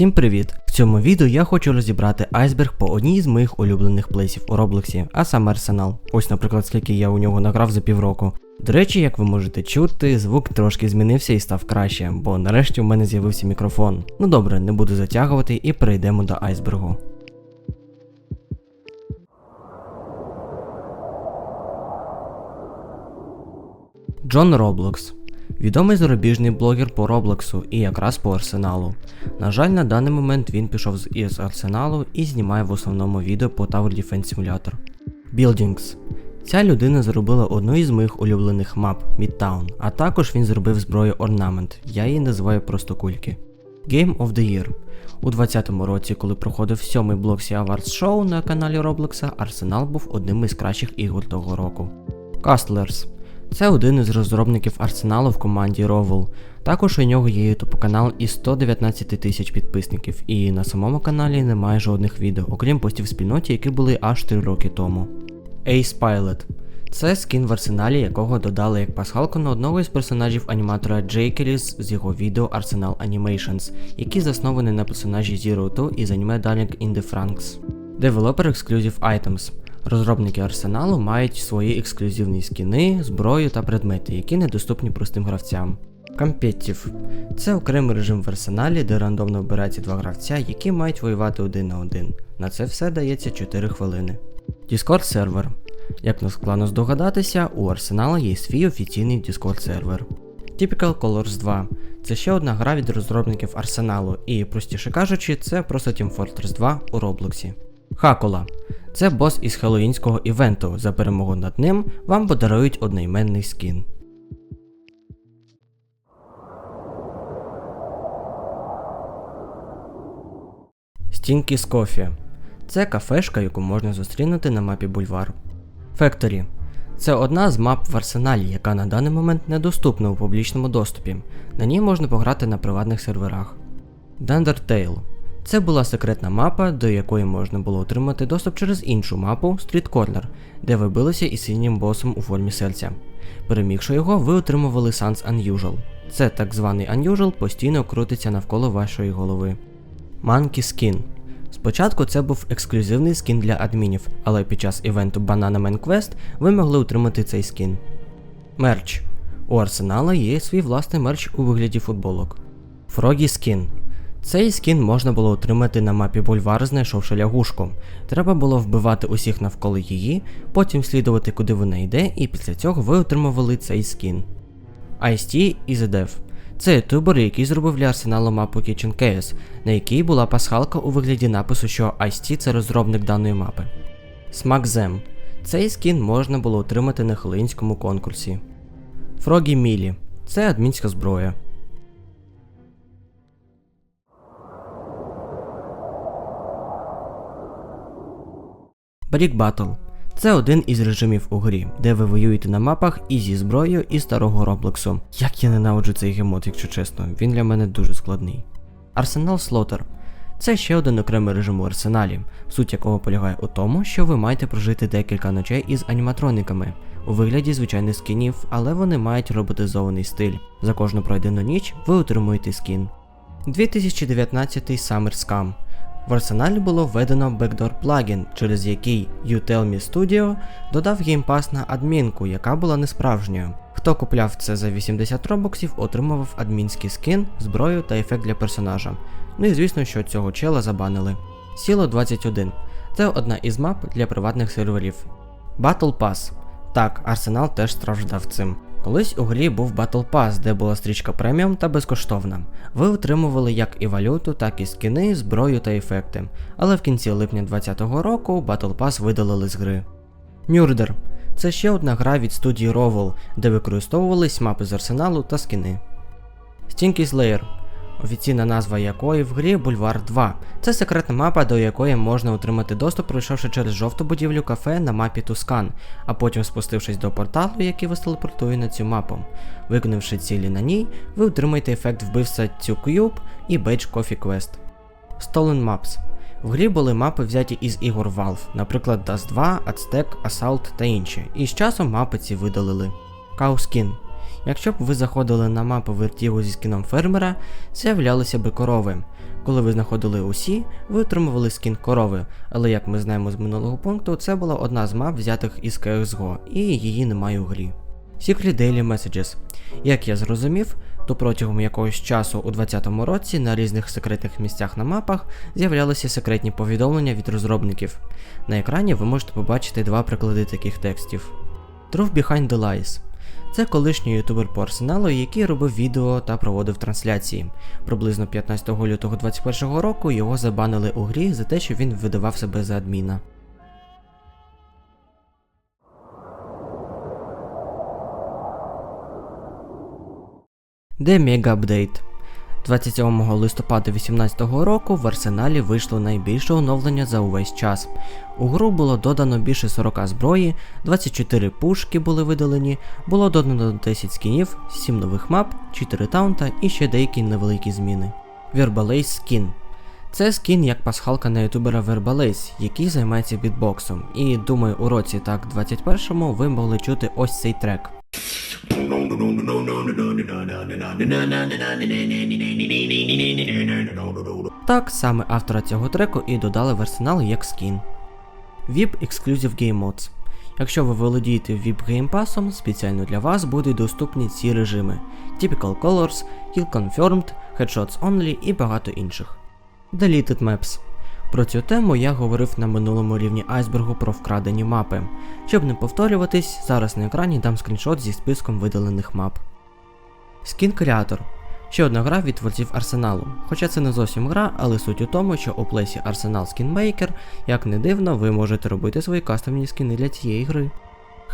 Всім привіт! В цьому відео я хочу розібрати айсберг по одній з моїх улюблених плейсів у Роблоксі, а саме Арсенал. Ось, наприклад, скільки я у нього награв за півроку. До речі, як ви можете чути, звук трошки змінився і став краще, бо нарешті у мене з'явився мікрофон. Ну добре, не буду затягувати і перейдемо до айсбергу. Джон Роблокс. Відомий зарубіжний блогер по Роблоксу і якраз по Арсеналу. На жаль, на даний момент він пішов із Арсеналу і знімає в основному відео по Tower Defense Simulator. Buildings. Ця людина зробила одну із моїх улюблених мап Midtown, а також він зробив зброю Ornament, я її називаю просто кульки. Game of the Year. У 2020 році, коли проходив сьомий блок Sea Awards Show на каналі Роблокса, Арсенал був одним із кращих ігор того року. Castlers. Це один із розробників арсеналу в команді Rovell. Також у нього є YouTube канал із 119 тисяч підписників, і на самому каналі немає жодних відео, окрім постів в спільноті, які були аж 3 роки тому. Ace Pilot. Це скін в арсеналі, якого додали як пасхалку на одного із персонажів аніматора Джейкеліс з його відео Arsenal Animations, який заснований на персонажі Zero Two із аніме Darling in the Franks. Developer Exclusive Items. Розробники арсеналу мають свої ексклюзивні скіни, зброю та предмети, які недоступні простим гравцям. Компетів це окремий режим в арсеналі, де рандомно обираються два гравця, які мають воювати один на один. На це все дається 4 хвилини. Discord сервер. Як не складно здогадатися, у арсенала є свій офіційний Discord сервер. Typical Colors 2 це ще одна гра від розробників арсеналу, і, простіше кажучи, це просто Team Fortress 2 у Роблоксі. Хакола це бос із хеллоїнського івенту. За перемогу над ним вам подарують одноіменний скін. Стінки з кофі. Це кафешка, яку можна зустрінути на мапі Бульвар. Factory. Це одна з мап в арсеналі, яка на даний момент недоступна у публічному доступі. На ній можна пограти на приватних серверах. Dundertale. Це була секретна мапа, до якої можна було отримати доступ через іншу мапу Street Corner, де ви билися із синім босом у формі серця. Перемігши його, ви отримували Sans Unusual. Це так званий Unusual постійно крутиться навколо вашої голови. Monkey Skin. Спочатку це був ексклюзивний скін для адмінів, але під час івенту Banana Man Quest ви могли отримати цей скін. Мерч. У Арсенала є свій власний мерч у вигляді футболок. Froggy Skin. Цей скін можна було отримати на мапі бульвар, знайшовши лягушку. Треба було вбивати усіх навколо її, потім слідувати, куди вона йде, і після цього ви отримували цей скін. Ice-T і The Це ютубер, який зробив для арсеналу мапу Kitchen Chaos, на якій була пасхалка у вигляді напису, що Ice-T це розробник даної мапи. SmackZem. Цей скін можна було отримати на хеллоїнському конкурсі. Froggy Мілі. Це адмінська зброя. Brick Battle це один із режимів у грі, де ви воюєте на мапах і зі зброєю і старого Роблоксу. Як я ненавиджу цей гемот, якщо чесно, він для мене дуже складний. Арсенал Слотер це ще один окремий режим у арсеналі, суть якого полягає у тому, що ви маєте прожити декілька ночей із аніматрониками у вигляді звичайних скінів, але вони мають роботизований стиль. За кожну пройдену ніч ви отримуєте скін. 2019 Summer Scam в арсеналі було введено Backdoor плагін, через який UTelme Studio додав геймпас на адмінку, яка була несправжньою. Хто купляв це за 80 робоксів, отримував адмінський скин, зброю та ефект для персонажа. Ну і звісно, що цього чела забанили. Сіло 21 це одна із мап для приватних серверів. Battle Pass. Так, Арсенал теж страждав цим. Колись у грі був Battle Pass, де була стрічка преміум та безкоштовна. Ви отримували як і валюту, так і скини, зброю та ефекти. Але в кінці липня 2020 року Battle Pass видалили з гри. Мюрдер це ще одна гра від студії Rovel, де використовувались мапи з арсеналу та скини. Stinky Slayer офіційна назва якої в грі Бульвар 2. Це секретна мапа, до якої можна отримати доступ, пройшовши через жовту будівлю кафе на мапі Тускан, а потім спустившись до порталу, який вас телепортує на цю мапу. Виконавши цілі на ній, ви отримаєте ефект вбивця цю Cube і Badge Coffee Quest. Stolen Maps в грі були мапи взяті із ігор Valve, наприклад, Dust 2, Aztec, Assault та інші, і з часом мапи ці видалили. Skin Якщо б ви заходили на мапу вертігу зі скіном фермера, з'являлися би корови. Коли ви знаходили усі, ви отримували скін корови, але як ми знаємо з минулого пункту, це була одна з мап, взятих із CSGO, і її немає у грі. Secret Daily Messages. Як я зрозумів, то протягом якогось часу у 2020 році на різних секретних місцях на мапах з'являлися секретні повідомлення від розробників. На екрані ви можете побачити два приклади таких текстів. Truth Behind the Lies. Це колишній ютубер по арсеналу, який робив відео та проводив трансляції. Приблизно 15 лютого 2021 року його забанили у грі за те, що він видавав себе за адміна. Де мега Update 27 листопада 2018 року в арсеналі вийшло найбільше оновлення за увесь час. У гру було додано більше 40 зброї, 24 пушки були видалені, було додано 10 скінів, 7 нових мап, 4 таунта і ще деякі невеликі зміни. Verbalace Skin це скін як пасхалка на ютубера Verbalace, який займається бітбоксом. І думаю, у році так 21-му ви могли чути ось цей трек. Так саме автора цього треку і додали в арсенал як скін. VIP Exclusive Game Mods. Якщо ви володієте VIP Game Pass, спеціально для вас будуть доступні ці режими: Typical Colors, Kill Confirmed, Headshots Only і багато інших. Deleted Maps. Про цю тему я говорив на минулому рівні айсбергу про вкрадені мапи. Щоб не повторюватись, зараз на екрані дам скріншот зі списком видалених мап. Skin Creator ще одна гра від творців Арсеналу. Хоча це не зовсім гра, але суть у тому, що у плейсі Arsenal Skin Maker, як не дивно, ви можете робити свої кастомні скини для цієї гри.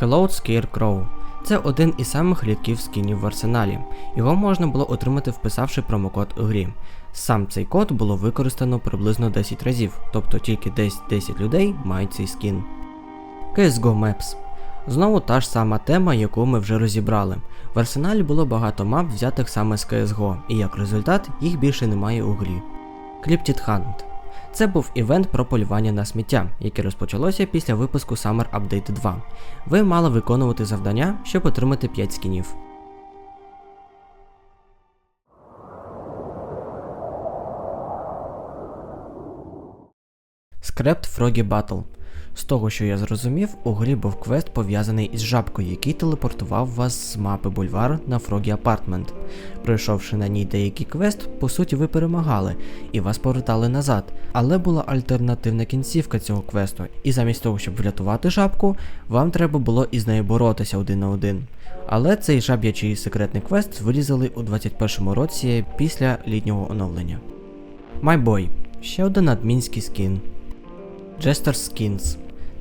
Hello Scarecrow. Це один із самих рідких скінів в арсеналі. Його можна було отримати, вписавши промокод у грі. Сам цей код було використано приблизно 10 разів, тобто тільки десь 10 людей мають цей скін. CSGO Maps. Знову та ж сама тема, яку ми вже розібрали. В арсеналі було багато мап, взятих саме з CSGO, і як результат їх більше немає у грі. Cryptid Hunt. Це був івент про полювання на сміття, яке розпочалося після випуску Summer Update 2. Ви мали виконувати завдання, щоб отримати 5 скінів. Scrapped Froggy Battle. З того, що я зрозумів, у грі був квест пов'язаний із жабкою, який телепортував вас з мапи бульвар на Froggy Apartment. Пройшовши на ній деякий квест, по суті, ви перемагали і вас повертали назад. Але була альтернативна кінцівка цього квесту, і замість того, щоб врятувати жабку, вам треба було із нею боротися один на один. Але цей жаб'ячий секретний квест вирізали у 21-му році після літнього оновлення. Boy. Ще один адмінський скін. Jester Skins.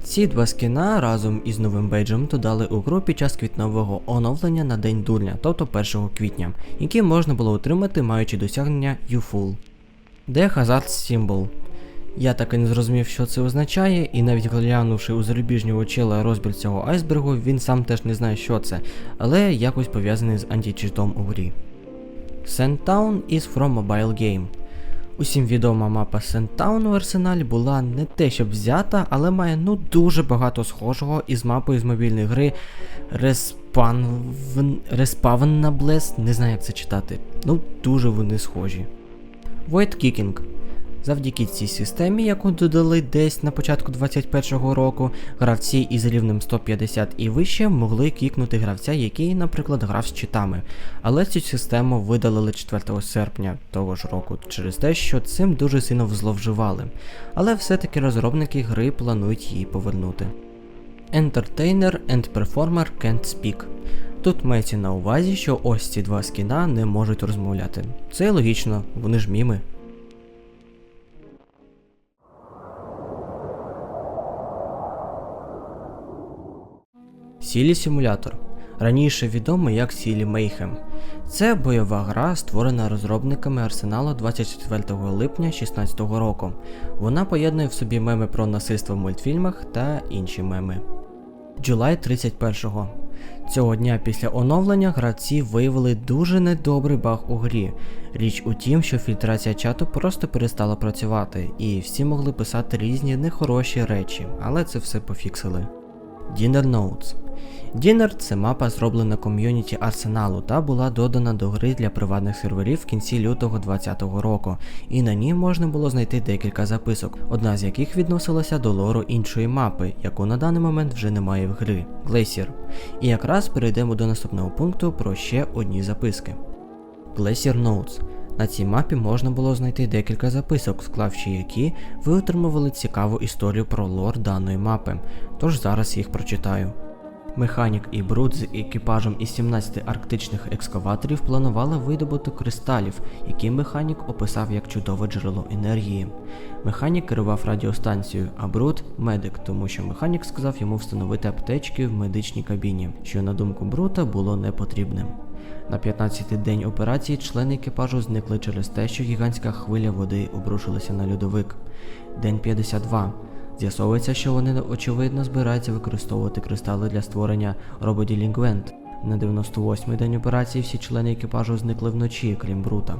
Ці два скіна разом із новим бейджем додали у гру під час квітнового оновлення на День Дурня, тобто 1 квітня, які можна було отримати, маючи досягнення UFull. Де Hazard Symbol. Я так і не зрозумів, що це означає, і навіть глянувши у зарубіжнього чела розбір цього айсбергу, він сам теж не знає, що це, але якось пов'язаний з античитом у грі. Sandtown is from Mobile Game. Усім відома мапа Сентаун в арсеналі була не те, щоб взята, але має ну дуже багато схожого із мапою з мобільної гри Респавн на Блес, не знаю як це читати. Ну, дуже вони схожі. Void Kicking. Завдяки цій системі, яку додали десь на початку 2021 року, гравці із рівнем 150 і вище могли кікнути гравця, який, наприклад, грав з читами. Але цю систему видалили 4 серпня того ж року через те, що цим дуже сильно зловживали. Але все-таки розробники гри планують її повернути. Entertainer and Performer Can't Speak. Тут мається на увазі, що ось ці два скіна не можуть розмовляти. Це логічно, вони ж міми. Сілі Симулятор. Раніше відомий як Сілі Mayhem. Це бойова гра, створена розробниками арсеналу 24 липня 2016 року. Вона поєднує в собі меми про насильство в мультфільмах та інші меми. July 31-го. Цього дня після оновлення гравці виявили дуже недобрий баг у грі. Річ у тім, що фільтрація чату просто перестала працювати, і всі могли писати різні нехороші речі, але це все пофіксили. Dinner Notes. Дінер це мапа, зроблена ком'юніті Арсеналу та була додана до гри для приватних серверів в кінці лютого 2020 року, і на ній можна було знайти декілька записок, одна з яких відносилася до лору іншої мапи, яку на даний момент вже немає в гри Glacier. І якраз перейдемо до наступного пункту про ще одні записки. Glacier Notes. На цій мапі можна було знайти декілька записок, склавши які ви отримували цікаву історію про лор даної мапи, тож зараз їх прочитаю. Механік і Брут з екіпажем із 17 арктичних екскаваторів планували видобуток кристалів, які механік описав як чудове джерело енергії. Механік керував радіостанцією, а Брут медик, тому що механік сказав йому встановити аптечки в медичній кабіні, що на думку Брута було непотрібним. На 15-й день операції члени екіпажу зникли через те, що гігантська хвиля води обрушилася на льодовик. День 52. З'ясовується, що вони очевидно збираються використовувати кристали для створення рободілінгвент. На 98-й день операції всі члени екіпажу зникли вночі, крім Брута.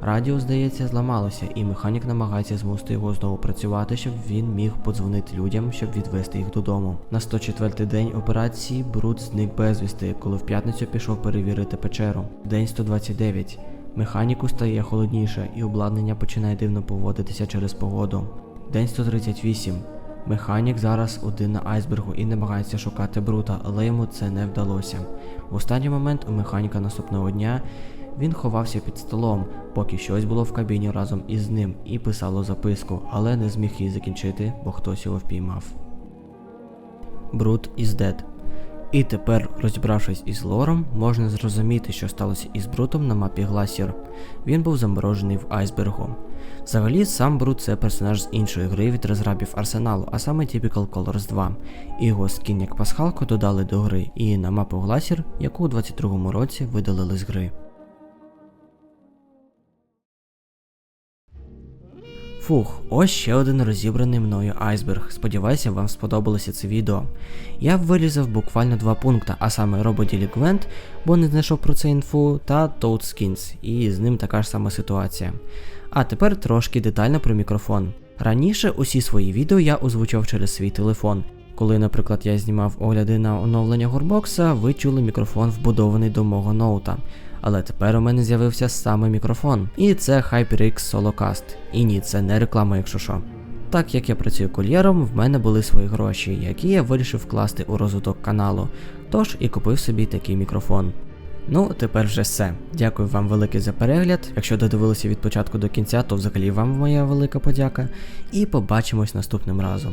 Радіо, здається, зламалося, і механік намагається змусити його знову працювати, щоб він міг подзвонити людям, щоб відвести їх додому. На 104-й день операції Брут зник безвісти, коли в п'ятницю пішов перевірити печеру. День 129. Механіку стає холодніше, і обладнання починає дивно поводитися через погоду. День 138. Механік зараз один на айсбергу і намагається шукати брута, але йому це не вдалося. В останній момент у механіка наступного дня він ховався під столом, поки щось було в кабіні разом із ним і писало записку, але не зміг її закінчити, бо хтось його впіймав. Брут із дед. І тепер, розібравшись із лором, можна зрозуміти, що сталося із Брутом на мапі Гласір. Він був заморожений в айсбергу. Взагалі, сам Брут це персонаж з іншої гри від розрабів Арсеналу, а саме Typical Colors 2. І його скін як пасхалку додали до гри і на мапу Гласір, яку у 22-му році видалили з гри. Фух, ось ще один розібраний мною айсберг. Сподіваюся, вам сподобалося це відео. Я вирізав буквально два пункти, а саме RoboDelinquent, бо не знайшов про це інфу, та Toad Skins, і з ним така ж сама ситуація. А тепер трошки детально про мікрофон. Раніше усі свої відео я озвучував через свій телефон. Коли, наприклад, я знімав огляди на оновлення горбокса, ви чули мікрофон вбудований до мого ноута. Але тепер у мене з'явився саме мікрофон. І це HyperX Solocast. І ні, це не реклама, якщо що. Так як я працюю кур'єром, в мене були свої гроші, які я вирішив вкласти у розвиток каналу. Тож і купив собі такий мікрофон. Ну, тепер вже все. Дякую вам велике за перегляд. Якщо додивилися від початку до кінця, то взагалі вам моя велика подяка. І побачимось наступним разом.